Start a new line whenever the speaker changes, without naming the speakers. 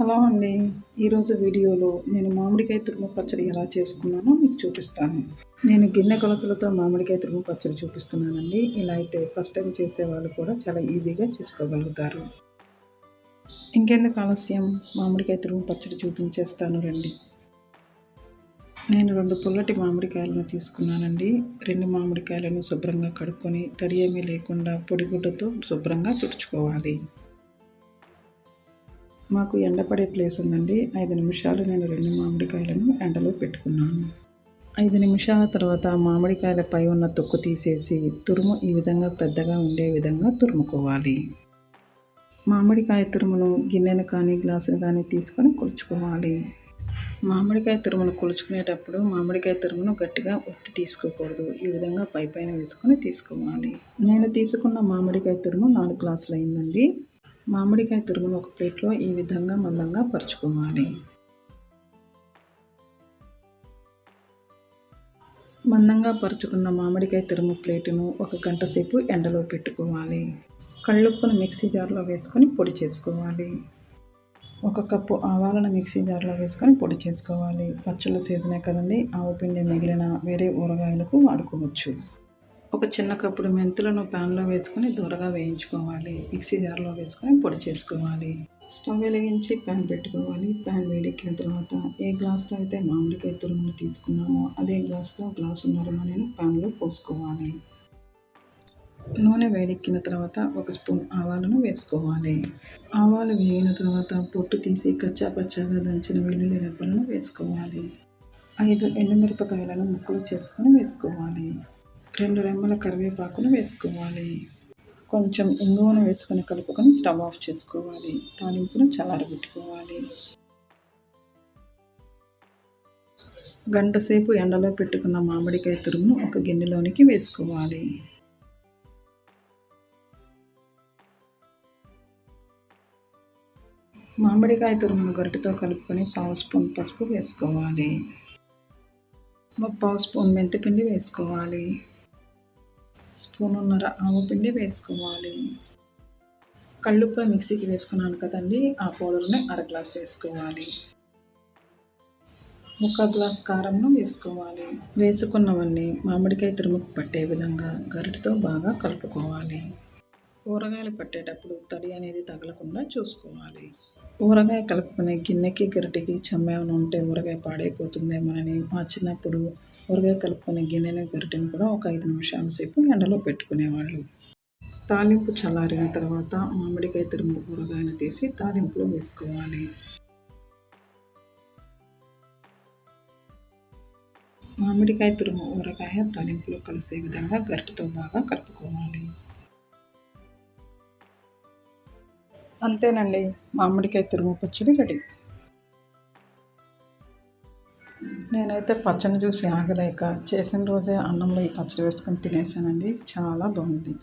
Hello అండి. ఈరోజు వీడియోలో నేను మామిడికాయ తురుము పచ్చడి ఎలా చేసుకున్నానో మీకు చూపిస్తాను. నేను గిన్నె కొలతలతో మామిడికాయ తురుము పచ్చడి చూపిస్తున్నానండి. ఇలా అయితే ఫస్ట్ టైం చేసే వాళ్ళు కూడా చాలా ఈజీగా చేసుకోగలుగుతారు. ఇంకెందుకు ఆలస్యం? మామిడికాయ తురుము పచ్చడి చూపించేస్తాను రండి. నేను రెండు పుల్లటి మామిడికాయలను తీసుకున్నానండి. రెండు మామిడికాయలను శుభ్రంగా కడుక్కొని తడి ఏమీ లేకుండా పొడిగుడ్డతో శుభ్రంగా తుడుచుకోవాలి. మాకు ఎండపడే ప్లేస్ ఉందండి. ఐదు నిమిషాలు నేను రెండు మామిడికాయలను ఎండలో పెట్టుకున్నాను. ఐదు నిమిషాల తర్వాత మామిడికాయల పై ఉన్న తొక్కు తీసేసి తురుము ఈ విధంగా పెద్దగా ఉండే విధంగా తురుముకోవాలి. మామిడికాయ తురుమును గిన్నెను కానీ గ్లాసును కానీ తీసుకొని కొలుచుకోవాలి. మామిడికాయ తురుమును కొలుచుకునేటప్పుడు మామిడికాయ తురుమును గట్టిగా ఒత్తి తీసుకోకూడదు. ఈ విధంగా పై పైన వేసుకొని తీసుకోవాలి. నేను తీసుకున్న మామిడికాయ తురుము నాలుగు గ్లాసులు అయిందండి మామిడికాయ తురుమును ఒక ప్లేట్లో ఈ విధంగా మందంగా పరుచుకోవాలి. మందంగా పరుచుకున్న మామిడికాయ తురుము ప్లేటును ఒక గంట సేపు ఎండలో పెట్టుకోవాలి. కళ్ళుప్పును మిక్సీ జార్లో వేసుకొని పొడి చేసుకోవాలి. ఒక కప్పు ఆవాలను మిక్సీ జార్లో వేసుకొని పొడి చేసుకోవాలి. పచ్చళ్ళ సీజనే కదండి ఆవు పిండి మిగిలిన వేరే ఊరగాయలకు వాడుకోవచ్చు. ఒక చిన్న కప్పుడు మెంతులను ప్యాన్లో వేసుకొని దూరగా వేయించుకోవాలి. మిక్సీ జార్లో వేసుకొని పొడి చేసుకోవాలి. స్టవ్ వెలిగించి ప్యాన్ పెట్టుకోవాలి. ప్యాన్ వేడెక్కిన తర్వాత ఏ గ్లాస్తో అయితే మామిడికాయ తురుమును తీసుకున్నామో అదే గ్లాస్తో గ్లాసున్నర నేను ప్యాన్లో పోసుకోవాలి. నూనె వేడెక్కిన తర్వాత ఒక స్పూన్ ఆవాలను వేసుకోవాలి. ఆవాలు వేగిన తర్వాత పొట్టు తీసి కచ్చా పచ్చాగా దంచిన వెల్లుల్లి రెబ్బలను వేసుకోవాలి. ఐదు ఎండుమిరపకాయలను ముక్కలు చేసుకొని వేసుకోవాలి. రెండు రెమ్మల కరివేపాకును వేసుకోవాలి. కొంచెం ఇంగువను వేసుకొని కలుపుకొని స్టవ్ ఆఫ్ చేసుకోవాలి. తాలింపును చల్లారబెట్టుకోవాలి గంట సేపు ఎండలో పెట్టుకున్న మామిడికాయ తురుమును ఒక గిన్నెలోనికి వేసుకోవాలి. మామిడికాయ తురుమును గరిటతో కలుపుకొని పావు స్పూన్ పసుపు వేసుకోవాలి. పావు స్పూన్ మెంతిపిండి వేసుకోవాలి. స్పూనున్నర ఆవపిండి వేసుకోవాలి. కళ్ళుప్ప మిక్సీకి వేసుకున్నాను కదండి ఆ పౌడర్ని అర గ్లాస్ వేసుకోవాలి. ఒక గ్లాస్ కారంను వేసుకోవాలి. వేసుకున్నవన్నీ మామిడికాయ తురుముకు పట్టే విధంగా గరిటతో బాగా కలుపుకోవాలి. ఊరగాయలు పట్టేటప్పుడు తడి అనేది తగలకుండా చూసుకోవాలి. ఊరగాయ కలుపుకునే గిన్నెకి గరిటికి చెమ్మేమైనా ఉంటే ఊరగాయ పాడైపోతుందేమోనని మా చిన్నప్పుడు ఊరగాయ కలుపుకునే గిన్నెని గరిటెని కూడా ఒక ఐదు నిమిషాల సేపు ఎండలో పెట్టుకునేవాళ్ళు. తాలింపు చల్లారిన తర్వాత మామిడికాయ తురుము ఊరగాయను తీసి తాలింపులో వేసుకోవాలి. మామిడికాయ తురుము ఊరగాయ తాలింపులో కలిసే విధంగా గరిటతో బాగా కలుపుకోవాలి. అంతేనండి. మామిడికాయ తురుము పచ్చడి రెడీ. నేనైతే పచ్చడి చూసి ఆగలేక చేసిన రోజే అన్నంలో ఈ పచ్చడి వేసుకొని తినేసానండి. చాలా బాగుంది.